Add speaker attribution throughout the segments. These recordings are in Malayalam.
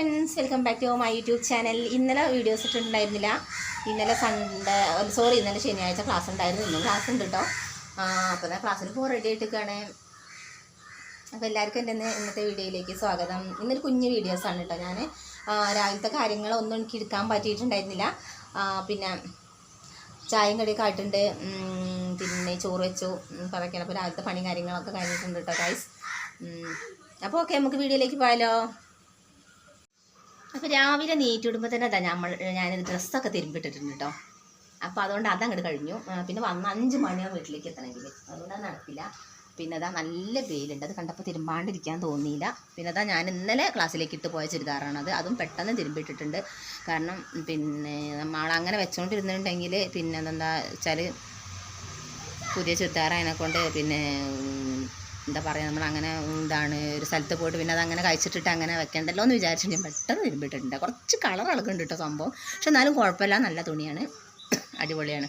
Speaker 1: Friends welcome back to my YouTube channel ഇന്നലെ വീഡിയോസ് ഇട്ടിട്ടുണ്ടായിരുന്നില്ല. ഇന്നലെ സൺഡേ സോറി ഇന്നലെ ശനിയാഴ്ച ക്ലാസ് ഉണ്ടായിരുന്നു. ഇന്നും ക്ലാസ് ഉണ്ട് കേട്ടോ അപ്പോൾ ക്ലാസ്സിൽ പോകാൻ റെഡി ആയിട്ടൊക്കെയാണ് അപ്പോൾ എല്ലാവർക്കും എന്റെ ഇന്നത്തെ വീഡിയോയിലേക്ക് സ്വാഗതം. ഇന്നൊരു കുഞ്ഞു വീഡിയോസാണ് കേട്ടോ ഞാൻ രാവിലത്തെ കാര്യങ്ങളൊന്നും എനിക്ക് എടുക്കാൻ പറ്റിയിട്ടുണ്ടായിരുന്നില്ല. പിന്നെ ചായയും കടിയൊക്കെ ആയിട്ടുണ്ട്. പിന്നെ ചോറ് വെച്ചു. അപ്പോൾ അപ്പോൾ രാവിലത്തെ പണി കാര്യങ്ങളൊക്കെ കഴിഞ്ഞിട്ടുണ്ട് കേട്ടോ ഗൈസ് അപ്പോൾ ഓക്കെ നമുക്ക് വീഡിയോയിലേക്ക് പോയാലോ? അപ്പോൾ രാവിലെ നീറ്റിടുമ്പോൾ തന്നെ അതാ നമ്മൾ ഞാനൊരു ഡ്രസ്സൊക്കെ തിരുമ്പിട്ടിട്ടുണ്ട് കേട്ടോ അപ്പോൾ അതുകൊണ്ട് അതങ്ങോട്ട് കഴിഞ്ഞു. പിന്നെ വന്ന് അഞ്ച് മണിയാവും വീട്ടിലേക്ക് എത്തണമെങ്കിൽ അതുകൊണ്ട് അത് നടക്കില്ല. പിന്നെ അതാ നല്ല വെയിലുണ്ട്. അത് കണ്ടപ്പോൾ തിരുമ്പാണ്ടിരിക്കാൻ തോന്നിയില്ല. പിന്നെ അതാ ഞാൻ ഇന്നലെ ക്ലാസ്സിലേക്ക് ഇട്ട് പോയ ചുരിദാറാണത്. അതും പെട്ടെന്ന് തിരുമ്പിട്ടിട്ടുണ്ട്. കാരണം പിന്നെ നമ്മൾ അങ്ങനെ വെച്ചുകൊണ്ടിരുന്നിട്ടുണ്ടെങ്കിൽ പിന്നെ എന്താ വെച്ചാൽ പുതിയ ചുരിദാറായതിനെ കൊണ്ട് പിന്നെ എന്താ പറയുക നമ്മൾ അങ്ങനെ എന്താണ് ഒരു സ്ഥലത്ത് പോയിട്ട് പിന്നെ അത് അങ്ങനെ കഴിച്ചിട്ടിട്ട് അങ്ങനെ വെക്കണ്ടല്ലോ എന്ന് വിചാരിച്ചിട്ട് ഞാൻ പെട്ടെന്ന് തിരുമ്പിട്ടിട്ടുണ്ട് കുറച്ച് കളർ ഇളകുന്നുണ്ട് കേട്ടോ സംഭവം. പക്ഷെ എന്നാലും കുഴപ്പമില്ല നല്ല തുണിയാണ്. അടിപൊളിയാണ്.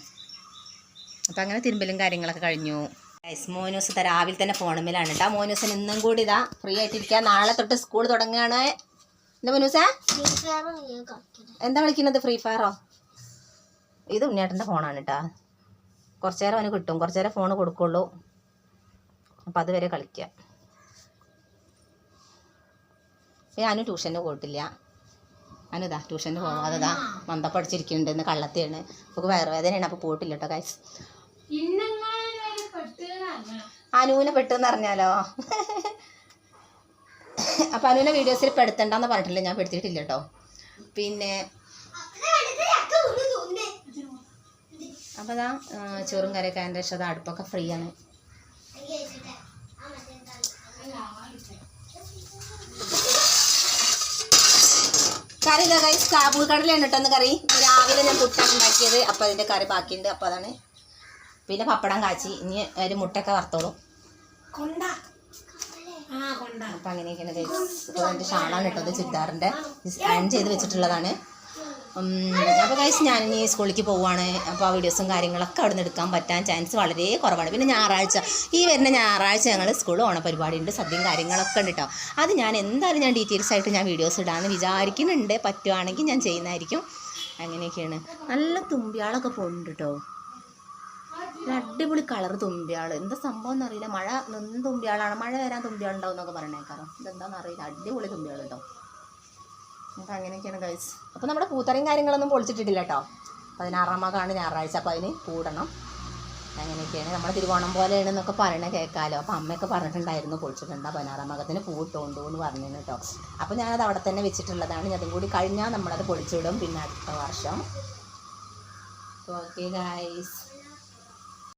Speaker 1: അപ്പോൾ അങ്ങനെ തിരുമ്പലും കാര്യങ്ങളൊക്കെ കഴിഞ്ഞു. ഗൈസ് മോനൂസ് രാവിലെ തന്നെ ഫോണുമ്പിലാണ് കേട്ടോ മോനൂസിന് ഇന്നും കൂടി ഇതാ ഫ്രീ ആയിട്ടിരിക്കുക നാളെ തൊട്ട് സ്കൂൾ തുടങ്ങുകയാണ് എന്താ മോനൂസേ? എന്താ വിളിക്കുന്നത് ഫ്രീ ഫയറോ? ഇത് ഉണ്ണിയേട്ടന്റെ ഫോണാണ് കേട്ടോ കുറച്ച് നേരം അവന് കിട്ടും. കുറച്ച് നേരം ഫോൺ കൊടുക്കുള്ളൂ. അപ്പം അതുവരെ കളിക്കുക ഞാനും ട്യൂഷന് പോയിട്ടില്ല. ഞാനിതാ ട്യൂഷന് പോകാതെ ഇതാ മന്ത പഠിച്ചിരിക്കുന്നുണ്ട് ഇന്ന് കള്ളത്തിയാണ്. അപ്പോൾ വയറുവേദനയാണ് അപ്പോൾ പോയിട്ടില്ല കേട്ടോ ഗൈസ് അനുവിനെ പെട്ടെന്ന് അറിഞ്ഞാലോ? അപ്പം അനുവിനെ വീഡിയോസിൽ പെടുത്തണ്ടെന്ന് പറഞ്ഞിട്ടില്ല ഞാൻ പെടുത്തിയിട്ടില്ല കേട്ടോ പിന്നെ അപ്പോൾ അതാ ചോറും കറിയൊക്കെ അതിന്റെ അടുപ്പൊക്കെ ഫ്രീ ആണ് കറി ഇതാ കൈ കാബൂൾ കടലയാണ് കേട്ടോ കറി. രാവിലെ ഞാൻ മുട്ട ഉണ്ടാക്കിയത്. അപ്പോൾ അതിന്റെ കറി ബാക്കിയുണ്ട്. അപ്പോൾ അതാണ് പിന്നെ പപ്പടം കാച്ചി. ഇനി ഒരു മുട്ടയൊക്കെ വറുത്തോളൂ. അപ്പം അങ്ങനെയൊക്കെയാണ് അപ്പോൾ എന്റെ ഷാളാണ് കേട്ടോ അത് ചുരിദാറിന്റെ അയൺ ചെയ്ത് വെച്ചിട്ടുള്ളതാണ്. അപ്പോൾ ഗൈസ് ഞാൻ ഇനി സ്കൂളിലേക്ക് പോവുകയാണ് അപ്പോൾ ആ വീഡിയോസും കാര്യങ്ങളൊക്കെ അവിടെ നിന്ന് എടുക്കാൻ പറ്റാൻ ചാൻസ് വളരെ കുറവാണ്. പിന്നെ ഞായറാഴ്ച ഈ വരുന്ന ഞായറാഴ്ച ഞങ്ങൾ സ്കൂൾ ഓണ പരിപാടി ഉണ്ട് സദ്യയും കാര്യങ്ങളൊക്കെ ഉണ്ട് കേട്ടോ അത് ഞാൻ എന്തായാലും ഞാൻ ഡീറ്റെയിൽസ് ആയിട്ട് ഞാൻ വീഡിയോസ് ഇടാമെന്ന് വിചാരിക്കുന്നുണ്ട്. പറ്റുവാണെങ്കിൽ ഞാൻ ചെയ്യുന്നതായിരിക്കും. അങ്ങനെയൊക്കെയാണ്. നല്ല തുമ്പിയാളൊക്കെ പോകുന്നുണ്ട് കേട്ടോ അടിപൊളി കളർ തുമ്പിയാൾ എന്താ സംഭവം എന്നറിയില്ല. മഴ നിന്ന് തുമ്പിയാളാണ്. മഴ വരാൻ തുമ്പിയാളുണ്ടാവും എന്നൊക്കെ പറഞ്ഞേക്കാറോ. ഇതെന്താണെന്ന് അറിയില്ല. അടിപൊളി തുമ്പിയാൾ കേട്ടോ അപ്പം അങ്ങനെയൊക്കെയാണ് ഗൈസ് അപ്പോൾ നമ്മുടെ പൂത്തറയും കാര്യങ്ങളൊന്നും പൊളിച്ചിട്ടിട്ടില്ല കേട്ടോ പതിനാറാം മാസമാണ് ഞായറാഴ്ച അപ്പോൾ അതിന് കൂടണം. അങ്ങനെയൊക്കെയാണ്. നമ്മുടെ തിരുവോണം പോലെയാണ് എന്നൊക്കെ പറയണ കേൾക്കാമല്ലോ അപ്പോൾ അമ്മയൊക്കെ പറഞ്ഞിട്ടുണ്ടായിരുന്നു പൊളിച്ചിട്ടുണ്ട് പതിനാറാം മകത്തിന് പൂട്ടുണ്ടോ എന്ന് പറഞ്ഞു കേട്ടോ അപ്പോൾ ഞാനത് അവിടെ തന്നെ വെച്ചിട്ടുള്ളതാണ്. ഞാൻ അതും കൂടി കഴിഞ്ഞാൽ നമ്മളത് പൊളിച്ചിടും. പിന്നെ അടുത്ത വർഷം. Okay guys